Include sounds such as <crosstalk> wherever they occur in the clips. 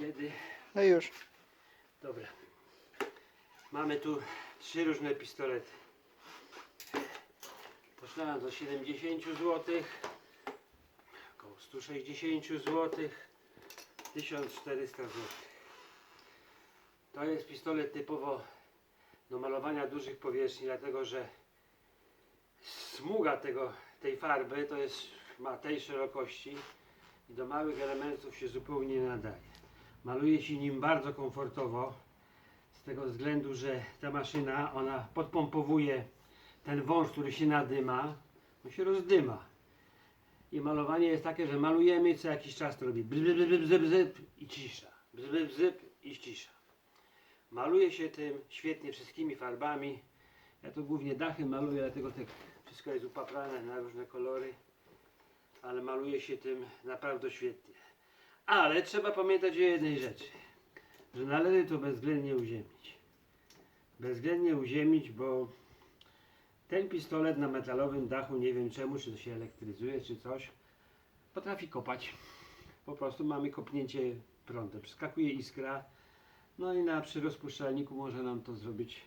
Kiedy? No już. Dobra. Mamy tu trzy różne pistolety. Poczynając od 70 zł, około 160 zł, 1400 zł. To jest pistolet typowo do malowania dużych powierzchni, dlatego że smuga tego, tej farby to jest, ma tej szerokości i do małych elementów się zupełnie nie nadaje. Maluje się nim bardzo komfortowo, z tego względu, że ta maszyna, ona podpompowuje ten wąż, który się nadyma, on się rozdyma. I malowanie jest takie, że malujemy co jakiś czas to robi bzyb, bzyb, bzyb, bzyb i cisza. Bzyb, bzyb i cisza. Maluje się tym świetnie wszystkimi farbami. Ja to głównie dachy maluję, dlatego te wszystko jest upaprane na różne kolory. Ale maluje się tym naprawdę świetnie. Ale trzeba pamiętać o jednej rzeczy, że należy to bezwzględnie uziemić. Bezwzględnie uziemić, bo ten pistolet na metalowym dachu, nie wiem czemu, czy to się elektryzuje, czy coś, potrafi kopać. Po prostu mamy kopnięcie prądem. Przeskakuje iskra, no i na przy rozpuszczalniku może nam to zrobić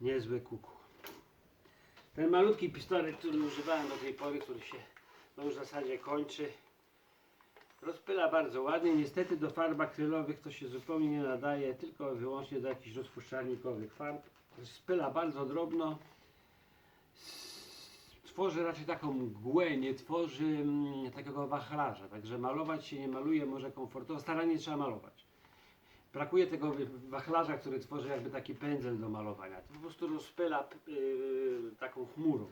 niezłe kuku. Ten malutki pistolet, który używałem do tej pory, który się no już w zasadzie kończy, Rozpyla bardzo ładnie. Niestety do farb akrylowych to się zupełnie nie nadaje, tylko wyłącznie do jakichś rozpuszczalnikowych farb. Spyla bardzo drobno. Tworzy raczej taką mgłę, nie tworzy mm, takiego wachlarza. Także malować się nie maluje, może komfortowo. Staranie trzeba malować. Brakuje tego wachlarza, który tworzy jakby taki pędzel do malowania. To po prostu rozpyla yy, taką chmurą.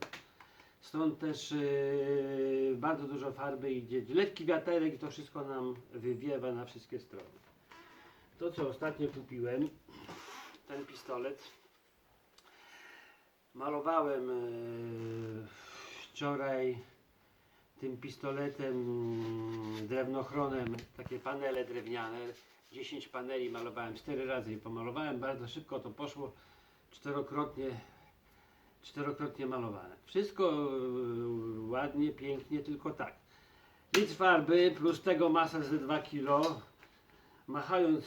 Stąd też yy, bardzo dużo farby idzie. Lekki wiaterek i to wszystko nam wywiewa na wszystkie strony. To co ostatnio kupiłem, ten pistolet. Malowałem yy, wczoraj tym pistoletem drewnochronem takie panele drewniane. 10 paneli malowałem 4 razy i pomalowałem bardzo szybko to poszło czterokrotnie czterokrotnie malowane. Wszystko yy, ładnie, pięknie, tylko tak. Litr farby plus tego masa ze 2 kg, machając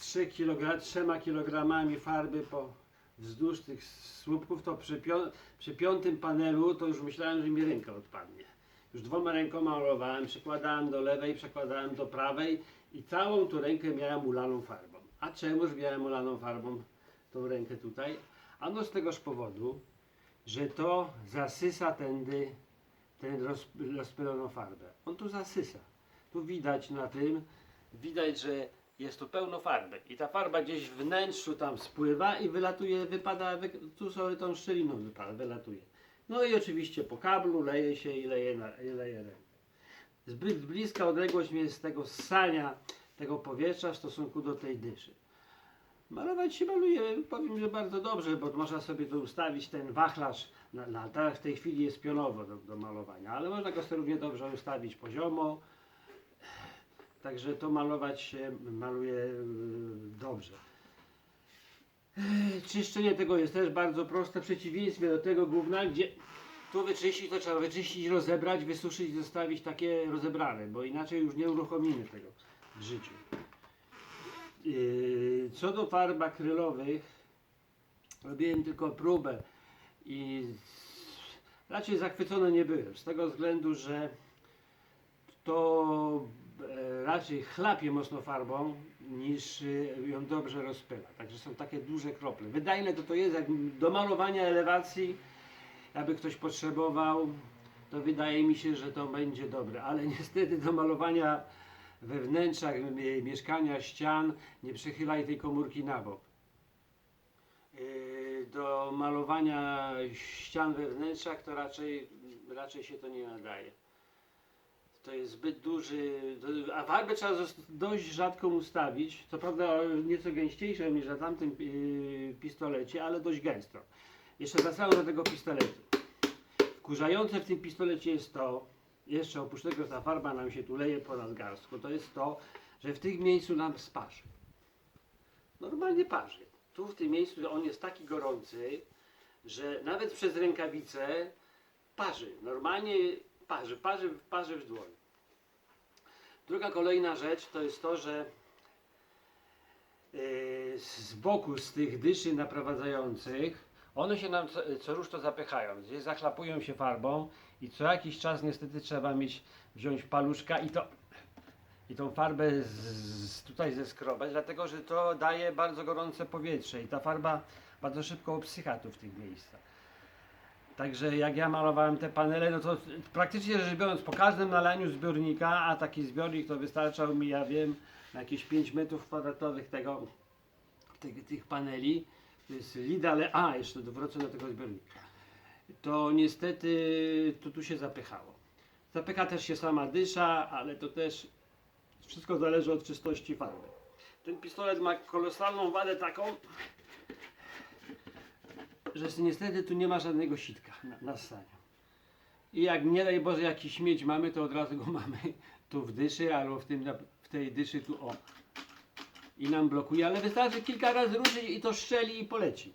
3 kg, 3 kg farby po wzdłuż tych słupków, to przy, pią- przy piątym panelu to już myślałem, że mi ręka odpadnie. Już dwoma rękoma malowałem, przekładałem do lewej, przekładałem do prawej i całą tą rękę miałem ulaną farbą. A czemuż miałem ulaną farbą tą rękę tutaj? Ano z tegoż powodu, że to zasysa tędy tę roz, rozpyloną farbę. On tu zasysa. Tu widać na tym, widać, że jest tu pełno farby. I ta farba gdzieś w wnętrzu tam spływa i wylatuje, wypada, wy, tu sobie tą szczeliną wypada, wylatuje. No i oczywiście po kablu leje się i leje, na, i leje rękę. Zbyt bliska odległość jest tego ssania tego powietrza w stosunku do tej dyszy. Malować się maluje, powiem, że bardzo dobrze, bo można sobie tu ustawić ten wachlarz, na, na, w tej chwili jest pionowo do, do malowania, ale można go sobie równie dobrze ustawić poziomo, także to malować się maluje y, dobrze. Ech, Czyszczenie tego jest też bardzo proste, w przeciwieństwie do tego gówna, gdzie tu wyczyścić, to trzeba wyczyścić, rozebrać, wysuszyć zostawić takie rozebrane, bo inaczej już nie uruchomimy tego w życiu. Yy, Co do farb akrylowych, robiłem tylko próbę i raczej zachwycony nie byłem, z tego względu, że to e, raczej chlapie mocno farbą niż y, ją dobrze rozpyla. Także są takie duże krople. Wydajne to to jest, jak do malowania elewacji, jakby ktoś potrzebował, to wydaje mi się, że to będzie dobre, ale niestety do malowania we wnętrzach mie- mieszkania, ścian, nie przechylaj tej komórki na bok. Yy, Do malowania ścian we wnętrzach to raczej, raczej się to nie nadaje. To jest zbyt duży, a farbę trzeba dość rzadko ustawić, co prawda nieco gęściejszą niż na tamtym yy, pistolecie, ale dość gęsto. Jeszcze wracając do tego pistoletu. Wkurzające w tym pistolecie jest to, jeszcze oprócz tego, ta farba nam się tu leje po nadgarstku, to jest to, że w tym miejscu nam sparzy. Normalnie parzy. Tu w tym miejscu on jest taki gorący, że nawet przez rękawice parzy. Normalnie parzy, parzy, parzy w dłoń. Druga kolejna rzecz to jest to, że yy, z boku z tych dyszy naprowadzających, one się nam co, co rusz to zapychają, gdzieś zachlapują się farbą i co jakiś czas niestety trzeba mieć, wziąć paluszka i to i tą farbę z, z, tutaj zeskrobać, dlatego że to daje bardzo gorące powietrze i ta farba bardzo szybko obsycha tu w tych miejscach. Także jak ja malowałem te panele, no to praktycznie rzecz biorąc po każdym nalaniu zbiornika, a taki zbiornik to wystarczał mi, ja wiem, na jakieś 5 metrów kwadratowych tego, tych paneli, to jest Lidale, a jeszcze wrócę do tego zbiornika, to niestety to tu się zapychało. Zapycha też się sama dysza, ale to też wszystko zależy od czystości farby. Ten pistolet ma kolosalną wadę taką, że niestety tu nie ma żadnego sitka na, na ssaniu. I jak nie daj Boże jakiś śmieć mamy, to od razu go <laughs> mamy tu w dyszy albo w, tym, w tej dyszy tu o. I nam blokuje, ale wystarczy kilka razy ruszyć i to szczeli i poleci.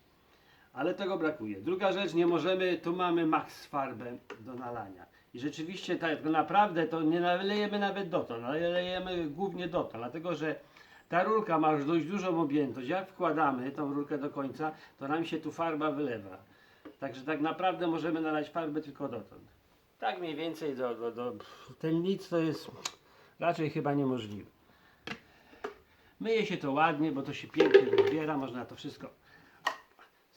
Ale tego brakuje. Druga rzecz, nie możemy, tu mamy max farbę do nalania. I rzeczywiście tak naprawdę to nie nalejemy nawet dotąd, nalejemy głównie dotąd, dlatego że ta rurka ma już dość dużą objętość. Jak wkładamy tą rurkę do końca, to nam się tu farba wylewa. Także tak naprawdę możemy nalać farbę tylko dotąd. Tak mniej więcej do, do, do ten nic to jest raczej chyba niemożliwe. Myje się to ładnie, bo to się pięknie rozbiera, można to wszystko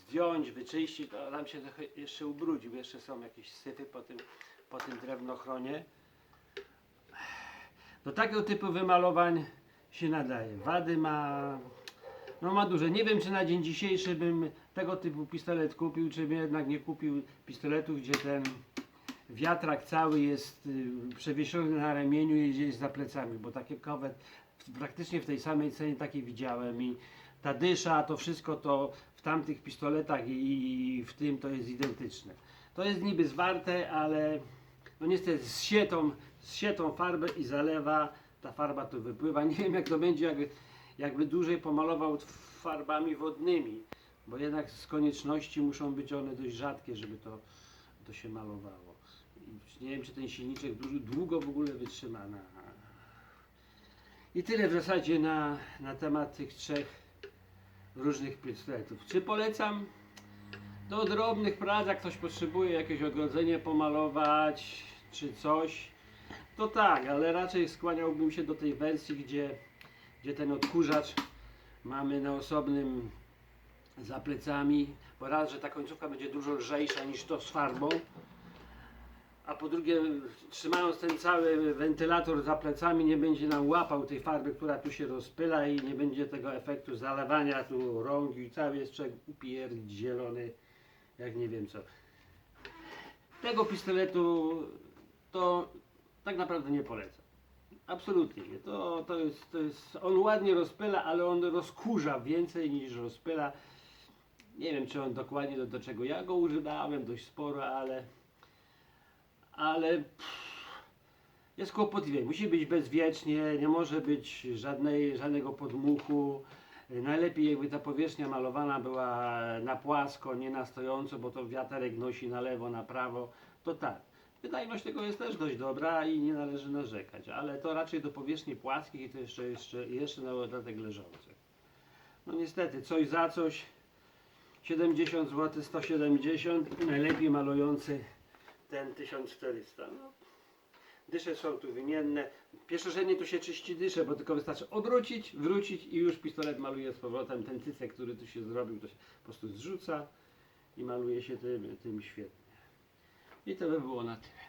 zdjąć, wyczyścić, to nam się trochę jeszcze ubrudził, jeszcze są jakieś syfy po tym, po tym drewnochronie. Do takiego typu wymalowań się nadaje. Wady ma, no ma duże. Nie wiem, czy na dzień dzisiejszy bym tego typu pistolet kupił, czy bym jednak nie kupił pistoletu, gdzie ten wiatrak cały jest y, przewieszony na ramieniu i gdzieś za plecami, bo takie kowet praktycznie w tej samej cenie takie widziałem i ta dysza, to wszystko to w tamtych pistoletach i w tym to jest identyczne. To jest niby zwarte, ale no niestety zsie tą, zsie tą farbę i zalewa, ta farba tu wypływa. <laughs> Nie wiem jak to będzie, jakby, jakby dłużej pomalował farbami wodnymi, bo jednak z konieczności muszą być one dość rzadkie, żeby to, to się malowało. Nie wiem, czy ten silniczek dłu- długo w ogóle wytrzyma. Na... I tyle w zasadzie na, na temat tych trzech różnych pistoletów. Czy polecam? Do drobnych prac, jak ktoś potrzebuje jakieś ogrodzenie pomalować, czy coś, to tak, ale raczej skłaniałbym się do tej wersji, gdzie, gdzie ten odkurzacz mamy na osobnym za plecami, bo raz, że ta końcówka będzie dużo lżejsza niż to z farbą, a po drugie, trzymając ten cały wentylator za plecami, nie będzie nam łapał tej farby, która tu się rozpyla i nie będzie tego efektu zalewania tu rąk i cały jest człowiek upierdzielony, jak nie wiem co. Tego pistoletu to tak naprawdę nie polecam. Absolutnie nie. To, to, jest, to jest, on ładnie rozpyla, ale on rozkurza więcej niż rozpyla. Nie wiem, czy on dokładnie do, do czego ja go używałem, dość sporo, ale ale pff, jest kłopotliwie. Musi być bezwiecznie, nie może być żadnej, żadnego podmuchu. Najlepiej jakby ta powierzchnia malowana była na płasko, nie na stojąco, bo to wiaterek nosi na lewo, na prawo. To tak. Wydajność tego jest też dość dobra i nie należy narzekać, ale to raczej do powierzchni płaskich i to jeszcze, jeszcze, jeszcze na dodatek leżących. No niestety, coś za coś. 70 zł, 170 i najlepiej malujący ten 1400. No. Dysze są tu wymienne. Pierwszorzędnie tu się czyści dyszę, bo tylko wystarczy obrócić, wrócić i już pistolet maluje z powrotem. Ten cycek, który tu się zrobił, to się po prostu zrzuca i maluje się tym, tym świetnie. I to by było na tyle.